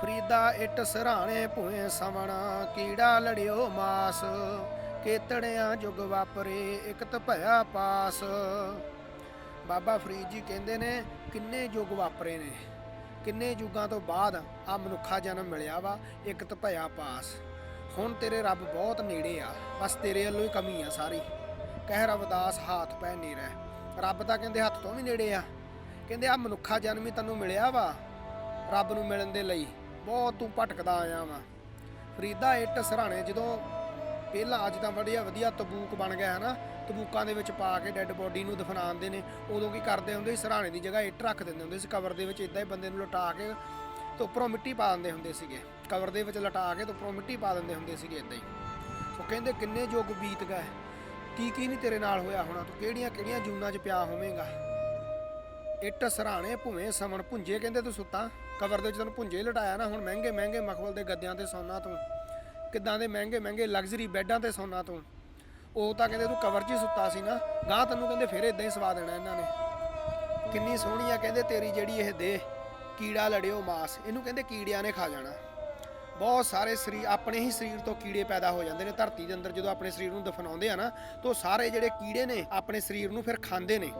ਫਰੀਦਾ ਇੱਟ ਸਰਾਣੇ ਭੂਏ ਸਵਣਾ, ਕੀੜਾ ਲੜਿਓ ਮਾਸ, ਕੇਤੜਿਆਂ ਜੁਗ ਵਾਪਰੇ ਇਕ ਭਇਆ ਪਾਸ। ਬਾਬਾ ਫਰੀਦ ਜੀ ਕਹਿੰਦੇ ਨੇ, ਕਿੰਨੇ ਯੁੱਗ ਵਾਪਰੇ ਨੇ? ਕਿੰਨੇ ਯੁੱਗਾਂ ਤੋਂ ਬਾਅਦ ਆ ਮਨੁੱਖਾ ਜਨਮ ਮਿਲਿਆ ਵਾ ਇੱਕ ਭਇਆ ਪਾਸ। ਹੁਣ ਤੇਰੇ ਰੱਬ ਬਹੁਤ ਨੇੜੇ ਆ, ਬਸ ਤੇਰੇ ਵੱਲੋਂ ਹੀ ਕਮੀ ਆ ਸਾਰੀ। ਕਹਿ ਰਵਦਾਸ, ਹਾਥ ਪੈ ਨੇੜੇ ਰੱਬ ਤਾਂ ਕਹਿੰਦੇ ਹੱਥ ਤੋਂ ਵੀ ਨੇੜੇ ਆ। ਕਹਿੰਦੇ ਆ ਮਨੁੱਖਾ ਜਨਮ ਹੀ ਤੈਨੂੰ ਮਿਲਿਆ ਵਾ, ਰੱਬ ਨੂੰ ਮਿਲਣ ਦੇ ਲਈ। ਬਹੁਤ ਤੂੰ ਭਟਕਦਾ ਆਇਆ ਵਾ। ਫਰੀਦਾ ਇੱਟ ਸਰਾਣੇ ਜਦੋਂ ਪਹਿਲਾਂ ਅੱਜ ਤਾਂ ਵਧੀਆ ਵਧੀਆ ਤਬੂਕ ਬਣ ਗਿਆ ਹੈ ਨਾ, ਤਬੂਕਾਂ ਦੇ ਵਿੱਚ ਪਾ ਕੇ ਡੈੱਡ ਬੋਡੀ ਨੂੰ ਦਫਨਾਉਂਦੇ ਨੇ, ਉਦੋਂ ਕੀ ਕਰਦੇ ਹੁੰਦੇ ਸੀ? ਸਰਾਣੇ ਦੀ ਜਗ੍ਹਾ ਇੱਟ ਰੱਖ ਦਿੰਦੇ ਹੁੰਦੇ ਸੀ, ਕਬਰ ਦੇ ਵਿੱਚ ਇਦਾਂ ਹੀ ਬੰਦੇ ਨੂੰ ਲਟਾ ਕੇ ਤੇ ਉੱਪਰੋਂ ਮਿੱਟੀ ਪਾ ਦਿੰਦੇ ਹੁੰਦੇ ਸੀਗੇ। ਕਬਰ ਦੇ ਵਿੱਚ ਲਟਾ ਕੇ ਤੇ ਉੱਪਰੋਂ ਮਿੱਟੀ ਪਾ ਦਿੰਦੇ ਹੁੰਦੇ ਸੀਗੇ ਇਦਾਂ ਹੀ। ਉਹ ਕਹਿੰਦੇ, ਕਿੰਨੇ ਯੁੱਗ ਬੀਤ ਗਏ। ਕੀ ਕੀ ਨਹੀਂ ਤੇਰੇ ਨਾਲ ਹੋਇਆ ਹੋਣਾ? ਤੂੰ ਕਿਹੜੀਆਂ ਕਿਹੜੀਆਂ ਜੂਨਾਂ 'ਚ ਪਿਆ ਹੋਵੇਂਗਾ? ਇੱਟ ਸਰਾਣੇ ਭੁਵੇਂ ਸਮਣ ਭੁੰਜੇ, ਕਹਿੰਦੇ ਤੂੰ ਸੁੱਤਾ। ਕਬਰ ਦੇ ਵਿੱਚ ਤੈਨੂੰ ਭੁੰਜੇ ਲਟਾਇਆ ਨਾ, ਹੁਣ ਮਹਿੰਗੇ ਮਹਿੰਗੇ ਮਖਬਲ ਦੇ ਗੱਦਿਆਂ ਤੇ ਸੌਣਾ ਤੂੰ। ਕਿੱਦਾਂ ਦੇ ਮਹਿੰਗੇ ਮਹਿੰਗੇ ਲਗਜ਼ਰੀ ਬੈੱਡਾਂ ਤੇ ਸੌਣਾ ਤੂੰ। ਉਹ ਤਾਂ ਕਹਿੰਦੇ ਤੂੰ ਕਵਰ 'ਚ ਹੀ ਸੁੱਤਾ ਸੀ ਨਾ। ਗਾਹ ਤੈਨੂੰ ਕਹਿੰਦੇ ਫਿਰ ਇਦਾਂ ਹੀ ਸਵਾ ਦੇਣਾ ਇਹਨਾਂ ਨੇ। ਕਿੰਨੀ ਸੋਹਣੀ ਆ, ਕਹਿੰਦੇ ਤੇਰੀ ਜਿਹੜੀ ਇਹ ਦੇਹ, ਕੀੜਾ ਲੜਿਓ ਮਾਸ। ਇਹਨੂੰ ਕਹਿੰਦੇ ਕੀੜਿਆਂ ਨੇ ਖਾ ਜਾਣਾ। ਬਹੁਤ ਸਾਰੇ ਸਰੀਰ, ਆਪਣੇ ਹੀ ਸਰੀਰ ਤੋਂ ਕੀੜੇ ਪੈਦਾ ਹੋ ਜਾਂਦੇ ਨੇ। ਧਰਤੀ ਦੇ ਅੰਦਰ ਜਦੋਂ ਆਪਣੇ ਸਰੀਰ ਨੂੰ ਦਫਨਾਉਂਦੇ ਆ ਨਾ, ਤਾਂ ਉਹ ਸਾਰੇ ਜਿਹੜੇ ਕੀੜੇ ਨੇ, ਆਪਣੇ ਸਰੀਰ ਨੂੰ ਫਿਰ ਖਾਂਦੇ ਨੇ।